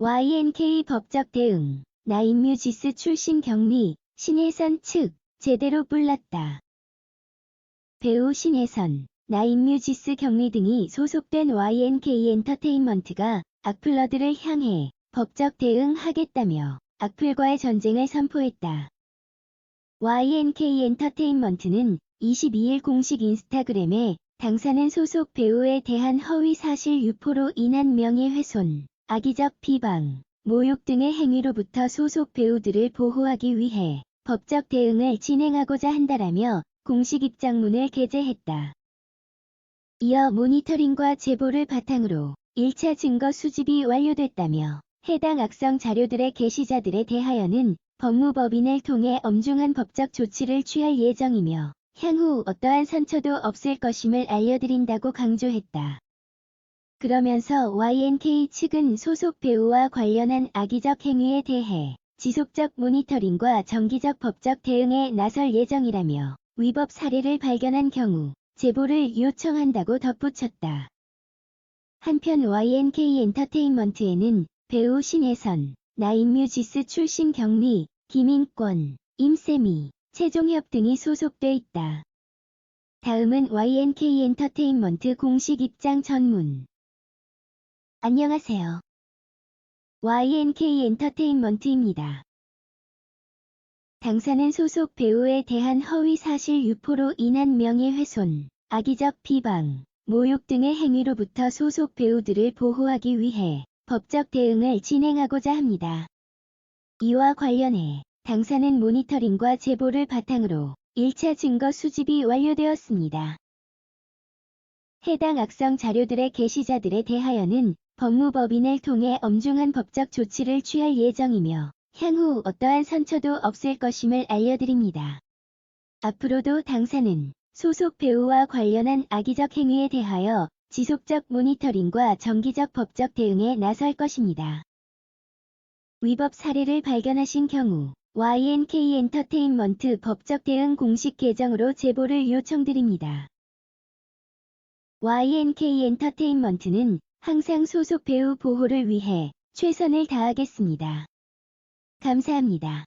YNK 법적 대응, 나인뮤지스 출신 격리, 신혜선 측, 제대로 불렀다. 배우 신혜선, 나인뮤지스 격리 등이 소속된 YNK 엔터테인먼트가 악플러들을 향해 법적 대응하겠다며 악플과의 전쟁을 선포했다. YNK 엔터테인먼트는 22일 공식 인스타그램에 당사는 소속 배우에 대한 허위 사실 유포로 인한 명예훼손, 악의적 비방, 모욕 등의 행위로부터 소속 배우들을 보호하기 위해 법적 대응을 진행하고자 한다라며 공식 입장문을 게재했다. 이어 모니터링과 제보를 바탕으로 1차 증거 수집이 완료됐다며 해당 악성 자료들의 게시자들에 대하여는 법무법인을 통해 엄중한 법적 조치를 취할 예정이며 향후 어떠한 상처도 없을 것임을 알려드린다고 강조했다. 그러면서 YNK 측은 소속 배우와 관련한 악의적 행위에 대해 지속적 모니터링과 정기적 법적 대응에 나설 예정이라며 위법 사례를 발견한 경우 제보를 요청한다고 덧붙였다. 한편 YNK 엔터테인먼트에는 배우 신혜선, 나인뮤지스 출신 경리, 김인권, 임세미, 최종협 등이 소속돼 있다. 다음은 YNK 엔터테인먼트 공식 입장 전문. 안녕하세요. YNK 엔터테인먼트입니다. 당사는 소속 배우에 대한 허위 사실 유포로 인한 명예훼손, 악의적 비방, 모욕 등의 행위로부터 소속 배우들을 보호하기 위해 법적 대응을 진행하고자 합니다. 이와 관련해 당사는 모니터링과 제보를 바탕으로 1차 증거 수집이 완료되었습니다. 해당 악성 자료들의 게시자들에 대하여는 법무법인을 통해 엄중한 법적 조치를 취할 예정이며 향후 어떠한 상처도 없을 것임을 알려드립니다. 앞으로도 당사는 소속 배우와 관련한 악의적 행위에 대하여 지속적 모니터링과 정기적 법적 대응에 나설 것입니다. 위법 사례를 발견하신 경우 YNK 엔터테인먼트 법적 대응 공식 계정으로 제보를 요청드립니다. YNK 엔터테인먼트는 항상 소속 배우 보호를 위해 최선을 다하겠습니다. 감사합니다.